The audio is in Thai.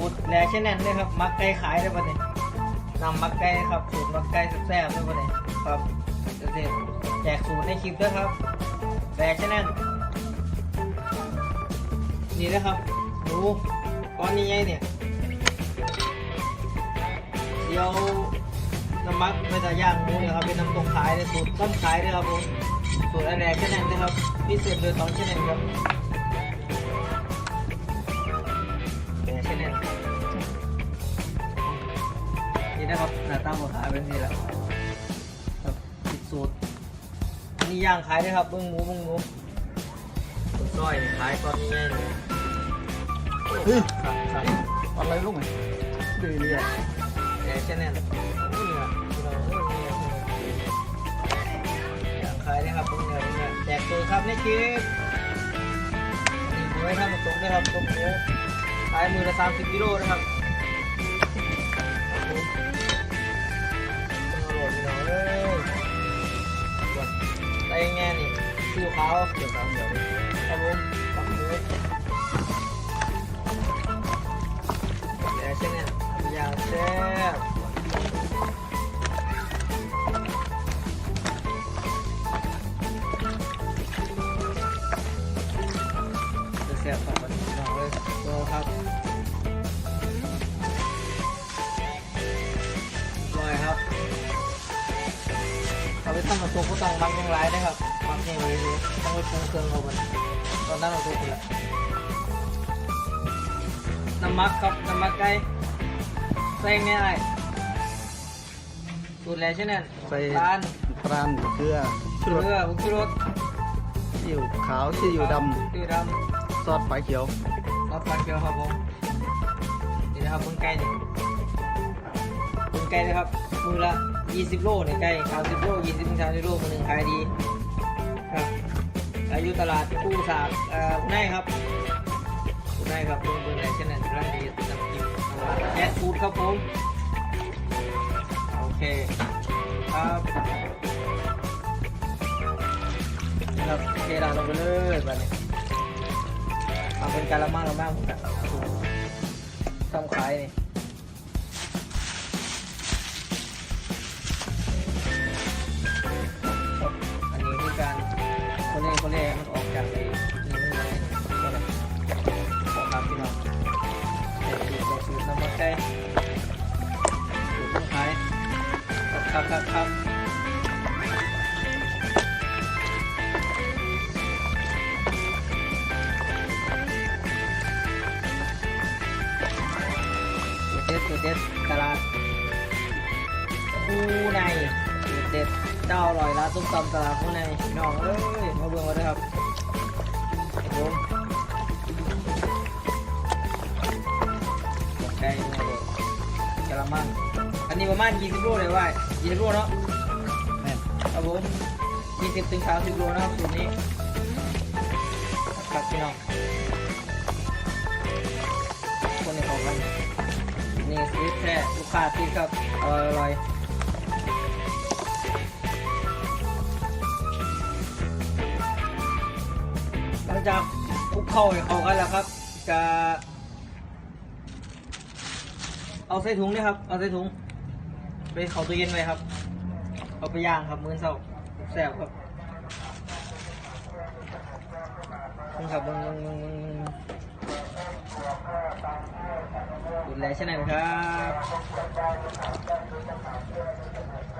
สูตรแลเช่นนั้นเลยครับมักไก่ขายได้ปะเนี่ยนำมักไก่ครับสูตรมักไก่แซ่บๆได้ปะเนี่ยครับเดี๋ยวสิแจกสูตรในคลิปด้วยครับแลเช่นนั้นนี่นะครับดูก้อนนี้ไงเนี่ยเดี๋ยวน้ำมักไปแต่ย่างหมูนี่ยครับเป็นน้ำตกขายเลยสูตรต้นขายเลยครับผมสูตรอะไรเช่นนั้นนะครับพิเศษโดยตองเช่นนั้นครับ นี่นะครับหน้าตาหมดขายเป็นนี่แหละครับผิดสูตรอันนี้ย่างขายด้วยครับเบิ้งหมูเบิ้งหมูต้นซอยขายตอนนี้ไงเนี่ยเฮ้ยครับครับอะไรลูกไงดีเลยอะแต่เช่นนี้นี่นะเราเออนี่นะย่างขายนะครับเบิ้งเนี่ยเบิ้งเนี่ยแจกตัวครับในคลิปนี่หมูให้ท่านมาตรงด้วยครับตรงหมูขายมือละสามสิบกิโลนะครับครับ นี่ชูเขาเดี๋ยวครับเดี๋ยวครับผมปักหมูแล้วใช่ไหมอย่าแซ่บจะแซ่บครับวันนี้พี่น้องเลยโตครับอร่อยครับเอาไปทำมาซุปก็ต้องมักยังไรนะครับ มักยังไรเลยต้องไปปรุงเครื่องเขามันตอนนั้นเราซุปเลยน้ำมักครับน้ำมักไก่ใส่ง่ายสูตรแล้วใช่ไหมใส่ร้าปราเกลือเกลือบุกชูรสซีอิ๊วขาวซีอิ๊วดำซีอิ๊วดำซอสปลาเขียวำรับฟังเกียวครับผมนี่นะครับปรุงไก่นี่ปรุงไก่นะครับมือละ20 โลเนี่ยไก่30 โล20ถึง30โลมือหนึ่งขายดี อายุตลาดกู้สากเอ่อคุณนายครับคุณนายครับเบิ่งเบิ่อะไรเช่นนั้นร่างดีน้ำจิ้มแก๊สฟูดครับผมโอเคครับนะครับโอเทเราลงไปเลยแบบนี้เอาเป็นการละมั่งละมั่งผมกันทำขายนี่ กจากไอ้นี่ไม่ไหวก็เลยขอครับพี่น้องเด็กสูตรเด็กสูตรน้ำมันไก่สูตรต้องขายครับครับครับเด็ดตรเด็ดตลาดคู่ในเด็ดเจ้าอร่อยร้านต้มตำตลาดคู่ในน้องเอ้ยมาเบิ่งมาด้วยครับ นี้ประมาณ20โลเลยว่า20โลเนาะแม่นครับผม20ถึง30โลนะครับสูตรนี้ครับพี่น้องคนในของกันนี่ซื้อแค่ลูกค้าที่ครับอร่อยอร่อยหลังจากคุกเข้าให้เข้ากันแล้วครับจะเอาใส่ถุงนี่ครับ เอาใส่ถุง ไปเขาตัวเย็นไว้ครับ เอาไปย่างครับมือเช้าแสบครับมึงครับมึงมึงมึงมึงกดไลค์ช่ไหมครับ